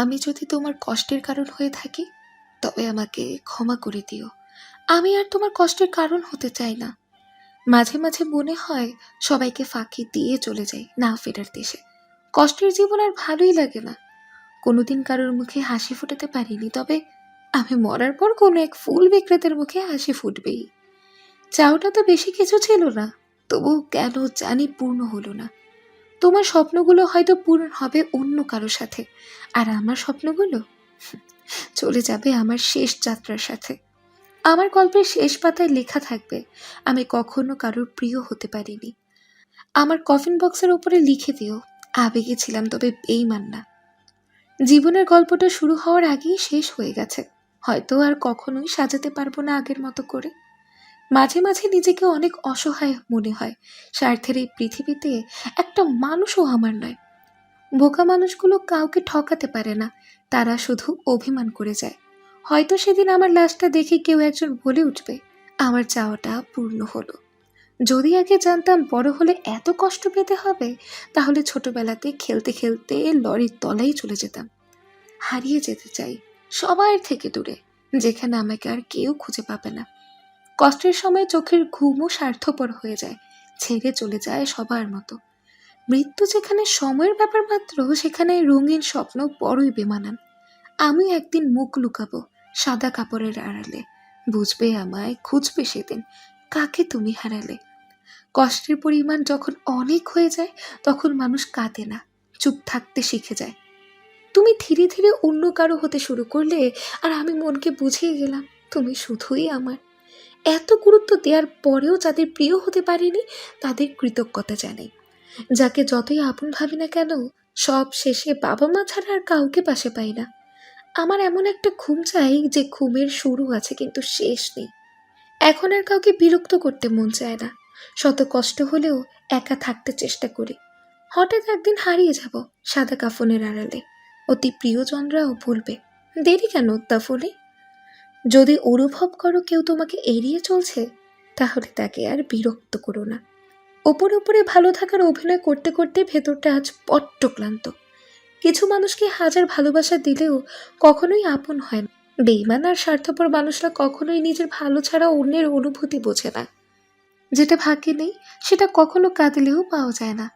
আমি যদি তোমার কষ্টের কারণ হয়ে থাকি, তবে আমাকে ক্ষমা করে দিও। আমি আর তোমার কষ্টের কারণ হতে চাই না। মাঝে মাঝে মনে হয় সবাইকে ফাঁকি দিয়ে চলে যাই, না ফেরার দেশে। কষ্টের জীবন আর ভালোই লাগে না। কোনোদিন কারোর মুখে হাসি ফোটাতে পারিনি, তবে আমি মরার পর কোনো এক ফুল বিক্রেতার মুখে হাসি ফুটবেই। চাওটা তো বেশি কিছু ছিল না তবু কেন জানি পূর্ণ হলো না। তোমার স্বপ্নগুলো হয়তো পূরণ হবে অন্য কারোর সাথে। আর আমার স্বপ্নগুলো? চলে যাবে আমার শেষ যাত্রার সাথে। আমার গল্পের শেষ পাতায় লেখা থাকবে, আমি কখনো কারোর প্রিয় হতে পারিনি। আমার কফিন বক্সের উপরে লিখে দিও, আবেগে ছিলাম তবে বেইমান না। জীবনের গল্পটা শুরু হওয়ার আগেই শেষ হয়ে গেছে, হয়তো আর কখনোই সাজাতে পারব না আগের মতো করে। মাঝে মাঝে নিজেকে অনেক অসহায় মনে হয়। স্বার্থের এই পৃথিবীতে একটা মানুষও আমার নয়। বোকা মানুষগুলো কাউকে ঠকাতে পারে না, তারা শুধু অভিমান করে যায়। হয়তো সেদিন আমার লাশটা দেখে কেউ একজন বলে উঠবে, আমার চাওয়াটা পূর্ণ হলো। যদি আগে জানতাম বড় হলে এত কষ্ট পেতে হবে, তাহলে ছোটবেলাতে খেলতে খেলতে লরির তলায় চলে যেতাম। হারিয়ে যেতে চাই, সবার থেকে দূরে, যেখানে আমাকে আর কেউ খুঁজে পাবে না। কষ্টের সময় চোখের ঘুমও স্বার্থপর হয়ে যায়, ছেড়ে চলে যায় সবার মতো। মৃত্যু যেখানে সময়ের ব্যাপার মাত্র, সেখানে রঙিন স্বপ্ন বড়ই বেমানান। আমি একদিন মুখ লুকাবো সাদা কাপড়ের আড়ালে। বুঝবে আমায়, খুঁজবে সেদিন কাকে তুমি হারালে। কষ্টের পরিমাণ যখন অনেক হয়ে যায়, তখন মানুষ কাঁদে না, চুপ থাকতে শিখে যায়। তুমি ধীরে ধীরে অন্য কারও হতে শুরু করলে আর আমি মনকে বুঝিয়ে গেলাম, তুমি শুধুই আমার। এত গুরুত্ব দেওয়ার পরেও যাদের প্রিয় হতে পারিনি, তাদের কৃতজ্ঞতা জানাই। যাকে যতই আপন ভাবি না কেন, সব শেষে বাবা মা ছাড়া আর কাউকে পাশে পাই না। আমার এমন একটা ঘুম চাই যে ঘুমের শুরু আছে কিন্তু শেষ নেই। এখন আর কাউকে বিরক্ত করতে মন চায় না। শত কষ্ট হলেও একা থাকতে চেষ্টা করি। হঠাৎ একদিন হারিয়ে যাব সাদা কাফনের আড়ালে। অতি প্রিয়জনরাও ভুলবে দেরি কেন উত্তাফলে যদি অনুভব করো কেউ তোমাকে এড়িয়ে চলছে, তাহলে তাকে আর বিরক্ত করো না। ওপরে ওপরে ভালো থাকার অভিনয় করতে করতে ভেতরটা আজ বড্ড ক্লান্ত। কিছু মানুষকে হাজার ভালোবাসা দিলেও কখনোই আপন হয় না। বেইমান আর স্বার্থপর মানুষরা কখনোই নিজের ভালো ছাড়া অন্যের অনুভূতি বোঝে না। যেটা ভাগ্যে নেই, সেটা কখনো কাঁদলেও পাওয়া যায় না।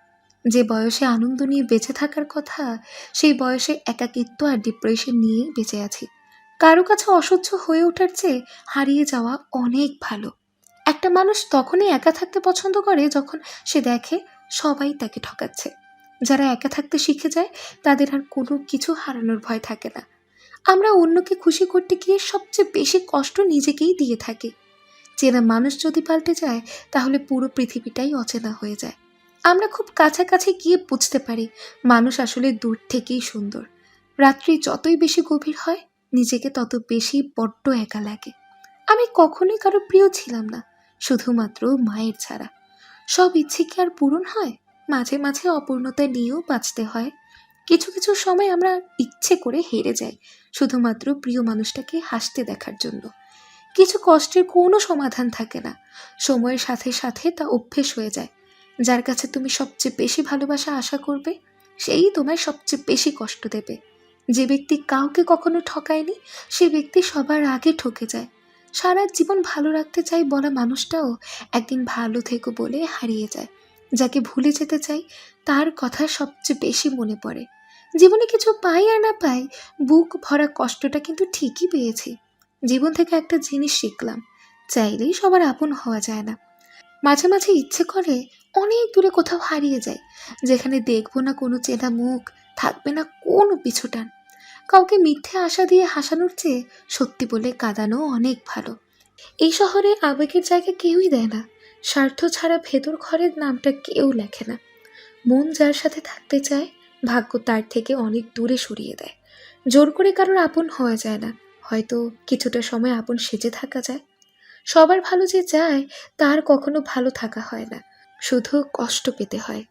যে বয়সে আনন্দ নিয়ে বেঁচে থাকার কথা, সেই বয়সে একাকিত্ব আর ডিপ্রেশন নিয়েই বেঁচে আছি। কারও কাছে অসহ্য হয়ে ওঠার চেয়ে হারিয়ে যাওয়া অনেক ভালো। একটা মানুষ তখনই একা থাকতে পছন্দ করে যখন সে দেখে সবাই তাকে ঠকাচ্ছে। যারা একা থাকতে শিখে যায়, তাদের আর কোনো কিছু হারানোর ভয় থাকে না। আমরা অন্যকে খুশি করতে গিয়ে সবচেয়ে বেশি কষ্ট নিজেকেই দিয়ে থাকি। চেনা মানুষ যদি পাল্টে যায়, তাহলে পুরো পৃথিবীটাই অচেনা হয়ে যায়। আমরা খুব কাছাকাছি গিয়ে বুঝতে পারি, মানুষ আসলে দূর থেকেই সুন্দর। রাত্রি যতই বেশি গভীর হয় নিজেকে তত বেশি বড্ড একা লাগে। আমি কখনোই কারও প্রিয় ছিলাম না, শুধুমাত্র মায়ের ছাড়া। সব ইচ্ছে কি আর পূরণ হয়? মাঝে মাঝে অপূর্ণতা নিয়েও বাঁচতে হয়। কিছু কিছু সময় আমরা ইচ্ছে করে হেরে যাই, শুধুমাত্র প্রিয় মানুষটাকে হাসতে দেখার জন্য। কিছু কষ্টের কোনো সমাধান থাকে না। সময়ের সাথে সাথে তা অভ্যেস হয়ে যায়। যার কাছে তুমি সবচেয়ে বেশি ভালোবাসা আশা করবে, সেই তোমায় সবচেয়ে বেশি কষ্ট দেবে। যে ব্যক্তি কাউকে কখনো ঠকায়নি, সে ব্যক্তি সবার আগে ঠকে যায়। সারা জীবন ভালো রাখতে চাই বলা মানুষটাও একদিন ভালো থেকো বলে হারিয়ে যায়। যাকে ভুলে যেতে চাই তার কথা সবচেয়ে বেশি মনে পড়ে। জীবনে কিছু পাই আর না পাই, বুক ভরা কষ্টটা কিন্তু ঠিকই পেয়েছি। জীবন থেকে একটা জিনিস শিখলাম, চাইলেই সবার আপন হওয়া যায় না। মাঝে মাঝে ইচ্ছে করে অনেক দূরে কোথাও হারিয়ে যায়, যেখানে দেখব না কোনো চেনা মুখ, থাকবে না কোনো পিছুটান কাউকে মিথ্যে আশা দিয়ে হাসানোর চেয়ে সত্যি বলে কাঁদানো অনেক ভালো। এই শহরে আবেগের জায়গা কেউই দেয় না। স্বার্থ ছাড়া ভেতর ঘরের নামটা কেউ লেখে না। মন যার সাথে থাকতে চায়, ভাগ্য তার থেকে অনেক দূরে সরিয়ে দেয়। জোর করে কারোর আপন হওয়া যায় না। হয়তো কিছুটা সময় আপন সেজে থাকা যায়। সবার ভালো যে যায়, তার কখনো ভালো থাকা হয় না। শুধু কষ্ট পেতে হয়।